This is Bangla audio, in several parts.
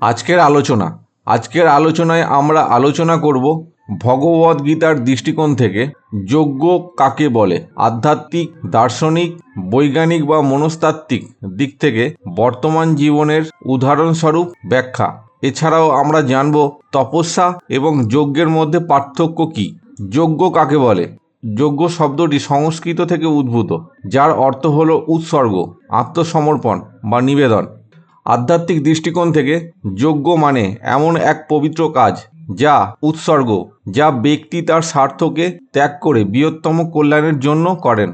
আজকের আলোচনা। আজকের আলোচনায় আমরা আলোচনা করব ভগবদ গীতার দৃষ্টিকোণ থেকে যোগ্য কাকে বলে? আধ্যাত্মিক, দার্শনিক, বৈজ্ঞানিক বা মনস্তাত্ত্বিক দিক থেকে বর্তমান জীবনের উদাহরণস্বরূপ ব্যাখ্যা। এছাড়াও আমরা জানব তপস্যা এবং যজ্ঞের মধ্যে পার্থক্য কী। যোগ্য কাকে বলে? যোগ্য শব্দটি সংস্কৃত থেকে উদ্ভূত, যার অর্থ হল উৎসর্গ, আত্মসমর্পণ বা নিবেদন। আধ্যাত্মিক দৃষ্টিকোণ থেকে যজ্ঞ মানে এমন এক পবিত্র কাজ, যা উৎসর্গ, যা ব্যক্তি তার স্বার্থকে ত্যাগ করে বৃহত্তম কল্যাণের জন্য করেন।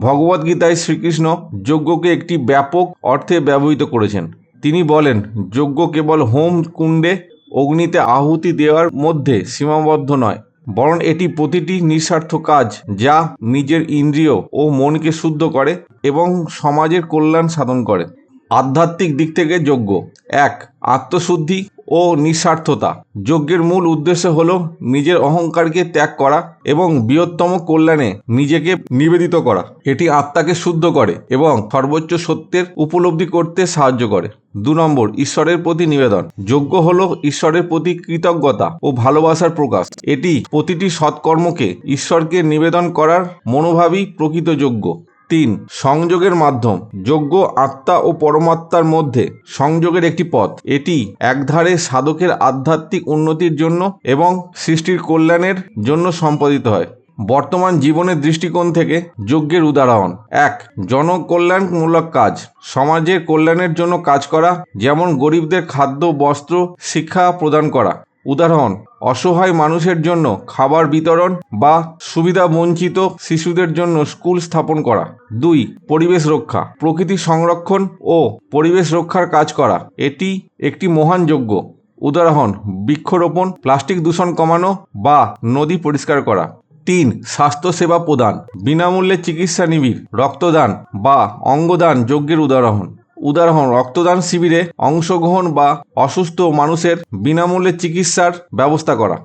ভগবদ্গীতায় শ্রীকৃষ্ণ যজ্ঞকে একটি ব্যাপক অর্থে ব্যবহৃত করেছেন। তিনি বলেন, যজ্ঞ কেবল হোম কুণ্ডে অগ্নিতে আহুতি দেওয়ার মধ্যে সীমাবদ্ধ নয়, বরং এটি প্রতিটি নিঃস্বার্থ কাজ, যা নিজের ইন্দ্রিয় ও মনকে শুদ্ধ করে এবং সমাজের কল্যাণ সাধন করে। আধ্যাত্মিক দিক থেকে যোগ্য। এক, আত্মশুদ্ধি ও নিঃস্বার্থতা। যজ্ঞের মূল উদ্দেশ্য হল নিজের অহংকারকে ত্যাগ করা এবং বৃহত্তম কল্যাণে নিজেকে নিবেদিত করা। এটি আত্মাকে শুদ্ধ করে এবং সর্বোচ্চ সত্যের উপলব্ধি করতে সাহায্য করে। দু নম্বর, ঈশ্বরের প্রতি নিবেদন। যজ্ঞ হল ঈশ্বরের প্রতি কৃতজ্ঞতা ও ভালোবাসার প্রকাশ। এটি প্রতিটি সৎকর্মকে ঈশ্বরকে নিবেদন করার মনোভাবই প্রকৃত যজ্ঞ। তিন, সংযোগের মাধ্যম, যোগ্য আত্মা ও পরমাত্মার মধ্যে সংযোগের একটি পথ। এটি একধারে সাধকের আধ্যাত্মিক উন্নতির জন্য এবং সৃষ্টির কল্যাণের জন্য সম্পাদিত হয়। বর্তমান জীবনের দৃষ্টিকোণ থেকে যজ্ঞের উদাহরণ। এক, জনকল্যাণমূলক কাজ। সমাজের কল্যাণের জন্য কাজ করা, যেমন গরিবদের খাদ্য, বস্ত্র, শিক্ষা প্রদান করা। উদাহরণ, অসহায় মানুষের জন্য খাবার বিতরণ বা সুবিধা বঞ্চিত শিশুদের জন্য স্কুল স্থাপন করা। দুই, পরিবেশ রক্ষা, প্রকৃতি সংরক্ষণ ও পরিবেশ রক্ষার কাজ করা। এটি একটি মহান যজ্ঞ। উদাহরণ, বৃক্ষরোপণ, প্লাস্টিক দূষণ কমানো বা নদী পরিষ্কার করা। তিন, স্বাস্থ্যসেবা প্রদান, বিনামূল্যে চিকিৎসা নিবিড়, রক্তদান বা অঙ্গদান যজ্ঞের উদাহরণ। উদাহরণ, রক্তদান শিবিরে অংশগ্রহণ বা অসুস্থ মানুষের বিনামূল্যে চিকিৎসার ব্যবস্থা করা।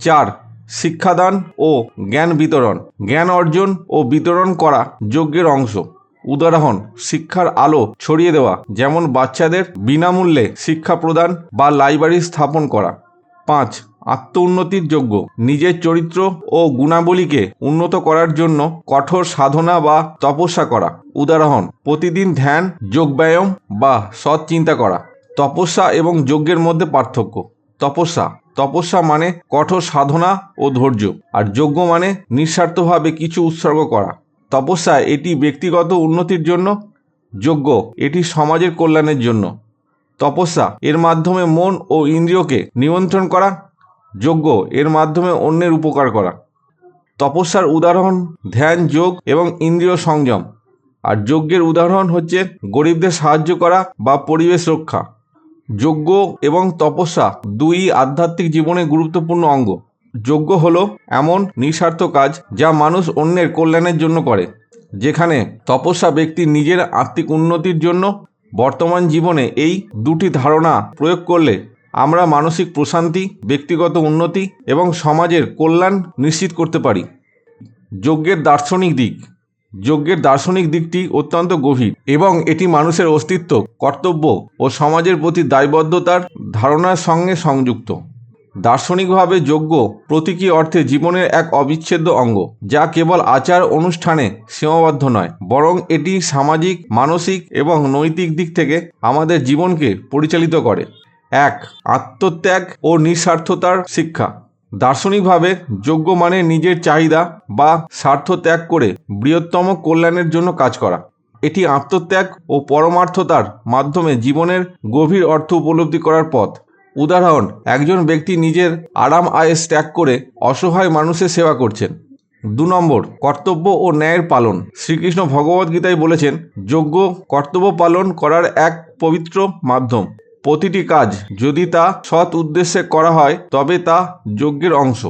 চার, শিক্ষাদান ও জ্ঞান বিতরণ। জ্ঞান অর্জন ও বিতরণ করা যজ্ঞের অংশ। উদাহরণ, শিক্ষার আলো ছড়িয়ে দেওয়া, যেমন বাচ্চাদের বিনামূল্যে শিক্ষা প্রদান বা লাইব্রেরি স্থাপন করা। পাঁচ আত্ম উন্নতির যোগ্য। নিজের চরিত্র ও গুণাবলীকে উন্নত করার জন্য কঠোর সাধনা বা তপস্যা করা। উদাহরণ, প্রতিদিন ধ্যান, যোগব্যায়াম বা সৎ চিন্তা করা। তপস্যা এবং যজ্ঞের মধ্যে পার্থক্য। তপস্যা তপস্যা মানে কঠোর সাধনা ও ধৈর্য, আর যজ্ঞ মানে নিঃস্বার্থভাবে কিছু উৎসর্গ করা। তপস্যা, এটি ব্যক্তিগত উন্নতির জন্য। যোগ্য এটি সমাজের কল্যাণের জন্য। তপস্যা, এর মাধ্যমে মন ও ইন্দ্রিয়কে নিয়ন্ত্রণ করা। যজ্ঞ এর মাধ্যমে অন্যের উপকার করা। তপস্যার উদাহরণ, ধ্যান, যোগ এবং ইন্দ্রিয় সংযম। আর যজ্ঞের উদাহরণ হচ্ছে গরিবদের সাহায্য করা বা পরিবেশ রক্ষা। যজ্ঞ এবং তপস্যা দুই আধ্যাত্মিক জীবনের গুরুত্বপূর্ণ অঙ্গ। যজ্ঞ হলো এমন নিঃস্বার্থ কাজ যা মানুষ অন্যের কল্যাণের জন্য করে, যেখানে তপস্যা ব্যক্তির নিজের আর্থিক উন্নতির জন্য বর্তমান জীবনে এই দুটি ধারণা প্রয়োগ করলে আমরা মানসিক প্রশান্তি, ব্যক্তিগত উন্নতি এবং সমাজের কল্যাণ নিশ্চিত করতে পারি। যজ্ঞের দার্শনিক দিক, যজ্ঞের দার্শনিক দিকটি অত্যন্ত গভীর এবং এটি মানুষের অস্তিত্ব, কর্তব্য ও সমাজের প্রতি দায়বদ্ধতার ধারণার সঙ্গে সংযুক্ত। দার্শনিকভাবে যজ্ঞ প্রতীকী অর্থে জীবনের এক অবিচ্ছেদ্য অঙ্গ, যা কেবল আচার অনুষ্ঠানে সীমাবদ্ধ নয়, বরং এটি সামাজিক, মানসিক এবং নৈতিক দিক থেকে আমাদের জীবনকে পরিচালিত করে। এক, আত্মত্যাগ ও নিঃস্বার্থতার শিক্ষা। দার্শনিকভাবে যোগ্য মানে নিজের চাহিদা বা স্বার্থ ত্যাগ করে বৃহত্তম কল্যাণের জন্য কাজ করা। এটি আত্মত্যাগ ও পরমার্থতার মাধ্যমে জীবনের গভীর অর্থ উপলব্ধি করার পথ। উদাহরণ, একজন ব্যক্তি নিজের আরাম আয়েস ত্যাগ করে অসহায় মানুষের সেবা করছেন। দু নম্বর, কর্তব্য ও ন্যায়ের পালন। শ্রীকৃষ্ণ ভগবদ্গীতায় বলেছেন, যোগ্য কর্তব্য পালন করার এক পবিত্র মাধ্যম। প্রতিটি কাজ যদি তা সৎ উদ্দেশ্যে করা হয়, তবে তা যজ্ঞের অংশ।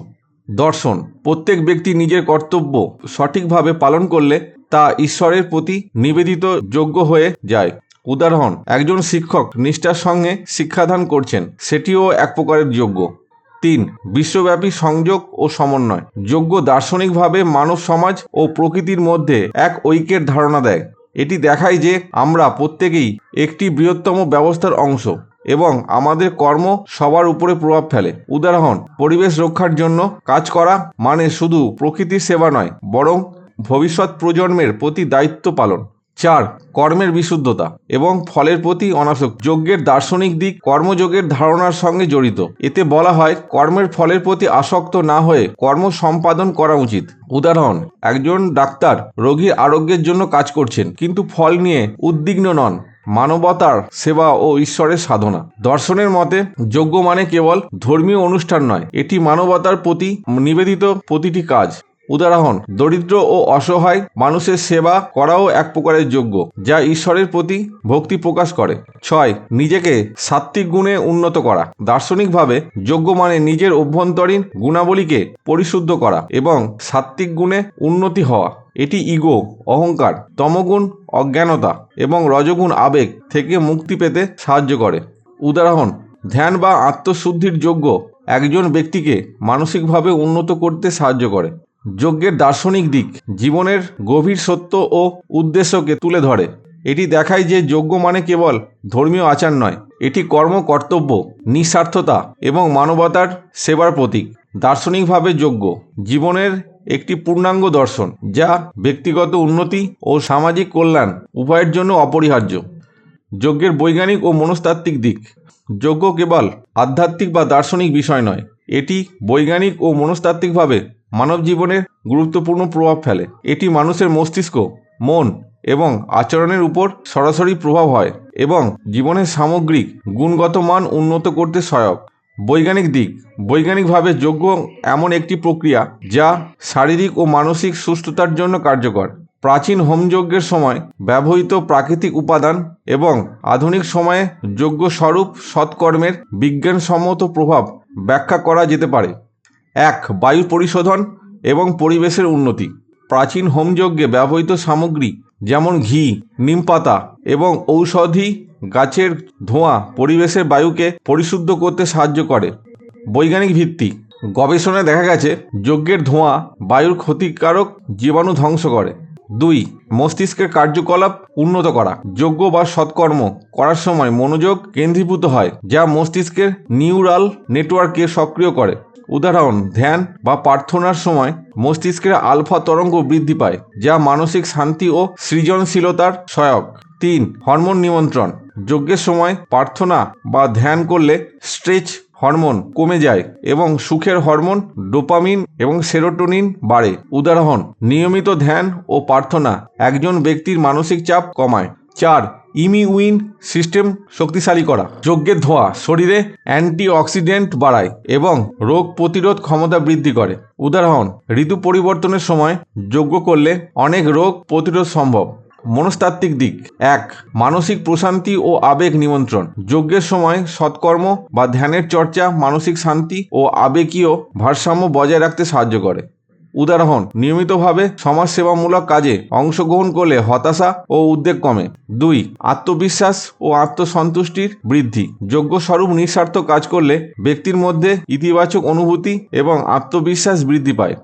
দর্শন। প্রত্যেক ব্যক্তি নিজের কর্তব্য সঠিকভাবে পালন করলে তা ঈশ্বরের প্রতি নিবেদিত যোগ্য হয়ে যায়। উদাহরণ, একজন শিক্ষক নিষ্ঠার সঙ্গে শিক্ষাদান করছেন, সেটিও এক প্রকারের যোগ্য তিন, বিশ্বব্যাপী সংযোগ ও সমন্বয়। যোগ্য দার্শনিকভাবে মানব সমাজ ও প্রকৃতির মধ্যে এক ঐক্যের ধারণা দেয়। এটি দেখায় যে আমরা প্রত্যেকেই একটি বৃহত্তম ব্যবস্থার অংশ এবং আমাদের কর্ম সবার উপরে প্রভাব ফেলে। উদাহরণ, পরিবেশ রক্ষার জন্য কাজ করা মানে শুধু প্রকৃতির সেবা নয়, বরং ভবিষ্যৎ প্রজন্মের প্রতি দায়িত্ব পালন। চার, কর্মের বিশুদ্ধতা এবং ফলের প্রতি অনাসক্ত। যজ্ঞের দার্শনিক দিক কর্মযোগের ধারণার সঙ্গে জড়িত। এতে বলা হয়, কর্মের ফলের প্রতি আসক্ত না হয়ে কর্ম সম্পাদন করা উচিত। উদাহরণ, একজন ডাক্তার রোগীর আরোগ্যের জন্য কাজ করছেন, কিন্তু ফল নিয়ে উদ্বিগ্ন নন। মানবতার সেবা ও ঈশ্বরের সাধনা। দর্শনের মতে, যজ্ঞ মানে কেবল ধর্মীয় অনুষ্ঠান নয়, এটি মানবতার প্রতি নিবেদিত প্রতিটি কাজ। উদাহরণ দরিদ্র ও অসহায় মানুষের সেবা করাও এক প্রকারের যোগ্য, যা ঈশ্বরের প্রতি ভক্তি প্রকাশ করে। ছয়, নিজেকে সাত্ত্বিক গুণে উন্নত করা। দার্শনিকভাবে যোগ্য মানে নিজের অভ্যন্তরীণ গুণাবলীকে পরিশুদ্ধ করা এবং সাত্ত্বিক গুণে উন্নতি হওয়া। এটি ইগো, অহংকার, তমগুণ, অজ্ঞানতা এবং রজগুণ আবেগ থেকে মুক্তি পেতে সাহায্য করে। উদাহরণ ধ্যান বা আত্মশুদ্ধির যোগ্য একজন ব্যক্তিকে মানসিকভাবে উন্নত করতে সাহায্য করে। যজ্ঞের দার্শনিক দিক জীবনের গভীর সত্য ও উদ্দেশ্যকে তুলে ধরে। এটি দেখায় যে যজ্ঞ মানে কেবল ধর্মীয় আচার নয়, এটি কর্ম, কর্তব্য, নিঃস্বার্থতা এবং মানবতার সেবার প্রতীক। দার্শনিকভাবে যোগ্য জীবনের একটি পূর্ণাঙ্গ দর্শন, যা ব্যক্তিগত উন্নতি ও সামাজিক কল্যাণ উভয়ের জন্য অপরিহার্য। যজ্ঞের বৈজ্ঞানিক ও মনস্তাত্ত্বিক দিক। যজ্ঞ কেবল আধ্যাত্মিক বা দার্শনিক বিষয় নয়, এটি বৈজ্ঞানিক ও মনস্তাত্ত্বিকভাবে মানব জীবনের গুরুত্বপূর্ণ প্রভাব ফেলে। এটি মানুষের মস্তিষ্ক, মন এবং আচরণের উপর সরাসরি প্রভাব হয় এবং জীবনের সামগ্রিক গুণগত মান উন্নত করতে সহায়ক। বৈজ্ঞানিক দিক, বৈজ্ঞানিকভাবে যোগ্য এমন একটি প্রক্রিয়া যা শারীরিক ও মানসিক সুস্থতার জন্য কার্যকর। প্রাচীন হোমযজ্ঞের সময় ব্যবহৃত প্রাকৃতিক উপাদান এবং আধুনিক সময়ে যোগ্য স্বরূপ সৎকর্মের বিজ্ঞানসম্মত প্রভাব ব্যাখ্যা করা যেতে পারে। এক, বায়ু পরিশোধন এবং পরিবেশের উন্নতি। প্রাচীন হোমযজ্ঞে ব্যবহৃত সামগ্রী যেমন ঘি নিমপাতা এবং ঔষধি গাছের ধোঁয়া পরিবেশের বায়ুকে পরিশুদ্ধ করতে সাহায্য করে। বৈজ্ঞানিক ভিত্তি। গবেষণায় দেখা গেছে, যজ্ঞের ধোঁয়া বায়ুর ক্ষতিকারক জীবাণু ধ্বংস করে। দুই, মস্তিষ্কের কার্যকলাপ উন্নত করা। যোগ্য বা সৎকর্ম করার সময় মনোযোগ কেন্দ্রীভূত হয়, যা মস্তিষ্কের নিউরাল নেটওয়ার্ককে সক্রিয় করে। উদাহরণ, ধ্যান বা প্রার্থনার সময় মস্তিষ্কের আলফা তরঙ্গ বৃদ্ধি পায়, যা মানসিক শান্তি ও সৃজনশীলতার সহায়ক। তিন, হরমোন নিমন্ত্রণ যজ্ঞের সময় প্রার্থনা বা ধ্যান করলে স্ট্রেচ হরমোন কমে যায় এবং সুখের হরমোন ডোপামিন এবং সেরোটোনিন বাড়ে। উদাহরণ, নিয়মিত ধ্যান ও প্রার্থনা একজন ব্যক্তির মানসিক চাপ কমায়। চার ইমিউইন সিস্টেম শক্তিশালী করা, যজ্ঞের ধোঁয়া, শরীরে অ্যান্টিঅক্সিডেন্ট বাড়ায় এবং রোগ প্রতিরোধ ক্ষমতা বৃদ্ধি করে। উদাহরণ, ঋতু পরিবর্তনের সময় যজ্ঞ করলে অনেক রোগ প্রতিরোধ সম্ভব। মনস্তাত্ত্বিক দিক, এক, মানসিক প্রশান্তি ও আবেগ নিমন্ত্রণ যজ্ঞের সময় সৎকর্ম বা ধ্যানের চর্চা মানসিক শান্তি ও আবেগীয় ভারসাম্য বজায় রাখতে সাহায্য করে। উদাহরণ নিয়মিতভাবে সমাজসেবামূলক কাজে অংশগ্রহণ করলে হতাশা ও উদ্বেগ কমে। দুই, আত্মবিশ্বাস ও আত্মসন্তুষ্টির বৃদ্ধি। যোগ্য স্বরূপ নিঃস্বার্থ কাজ করলে ব্যক্তির মধ্যে ইতিবাচক অনুভূতি এবং আত্মবিশ্বাস বৃদ্ধি পায়।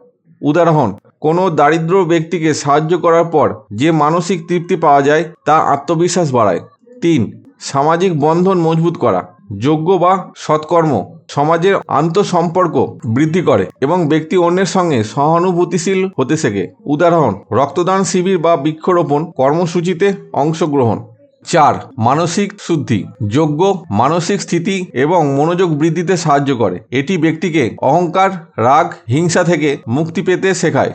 উদাহরণ কোনো দারিদ্র ব্যক্তিকে সাহায্য করার পর যে মানসিক তৃপ্তি পাওয়া যায় তা আত্মবিশ্বাস বাড়ায়। তিন, সামাজিক বন্ধন মজবুত করা। যোগ্য বা সৎকর্ম সমাজের আন্তঃসম্পর্ক বৃদ্ধি করে এবং ব্যক্তি অন্যের সঙ্গে সহানুভূতিশীল হতে শেখে। উদাহরণ, রক্তদান শিবির বা বৃক্ষরোপণ কর্মসূচিতে অংশগ্রহণ। চার, মানসিক শুদ্ধি, যোগ্য মানসিক স্থিতি এবং মনোযোগ বৃদ্ধিতে সাহায্য করে। এটি ব্যক্তিকে অহংকার, রাগ, হিংসা থেকে মুক্তি পেতে শেখায়।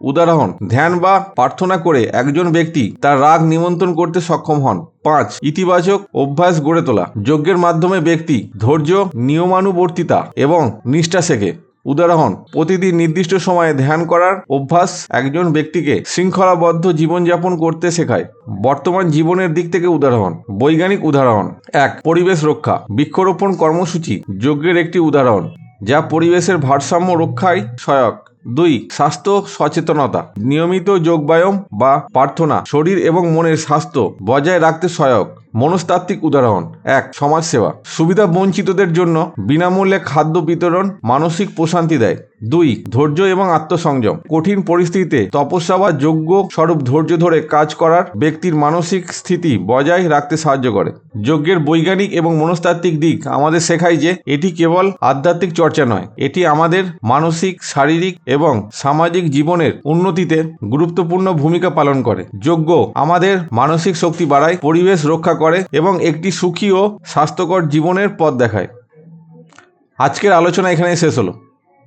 উদাহরণ, ধ্যান বা প্রার্থনা করে একজন ব্যক্তি তার রাগ নিমন্ত্রণ করতে সক্ষম হন। পাঁচ, ইতিবাচক অভ্যাস গড়ে তোলা, যজ্ঞের মাধ্যমে ব্যক্তি ধৈর্য, নিয়মানুবর্তিতা এবং নিষ্ঠা শেখে। উদাহরণ, প্রতিদিন নির্দিষ্ট সময়ে ধ্যান করার অভ্যাস একজন ব্যক্তিকে শৃঙ্খলাবদ্ধ জীবনযাপন করতে শেখায়। বর্তমান জীবনের দিক থেকে উদাহরণ, বৈজ্ঞানিক উদাহরণ। এক, পরিবেশ রক্ষা, বৃক্ষরোপণ কর্মসূচি, যজ্ঞের একটি উদাহরণ, যা পরিবেশের ভারসাম্য রক্ষায় সহায়ক। দুই, স্বাস্থ্য সচেতনতা, নিয়মিত যোগব্যায়াম বা প্রার্থনা, শরীর এবং মনের স্বাস্থ্য বজায় রাখতে সহায়ক, মনস্তাত্ত্বিক উদাহরণ। এক, সমাজসেবা। সুবিধা বঞ্চিতদের জন্য বিনামূল্যে খাদ্য বিতরণ মানসিক প্রশান্তি দেয়। দুই, ধৈর্য এবং আত্মসংযম। কঠিন পরিস্থিতিতে তপস্যা বা যোগ্য স্বরূপ ধৈর্য ধরে কাজ করার ব্যক্তির মানসিক স্থিতি বজায় রাখতে সাহায্য করে। যজ্ঞের বৈজ্ঞানিক এবং মনস্তাত্ত্বিক দিক আমাদের শেখায় যে এটি কেবল আধ্যাত্মিক চর্চা নয়, এটি আমাদের মানসিক, শারীরিক এবং সামাজিক জীবনের উন্নতিতে গুরুত্বপূর্ণ ভূমিকা পালন করে। যজ্ঞ আমাদের মানসিক শক্তি বাড়ায়, পরিবেশ রক্ষা করে এবং একটি সুখী ও স্বাস্থ্যকর জীবনের পথ দেখায়। আজকের আলোচনা এখানেই শেষ হলো।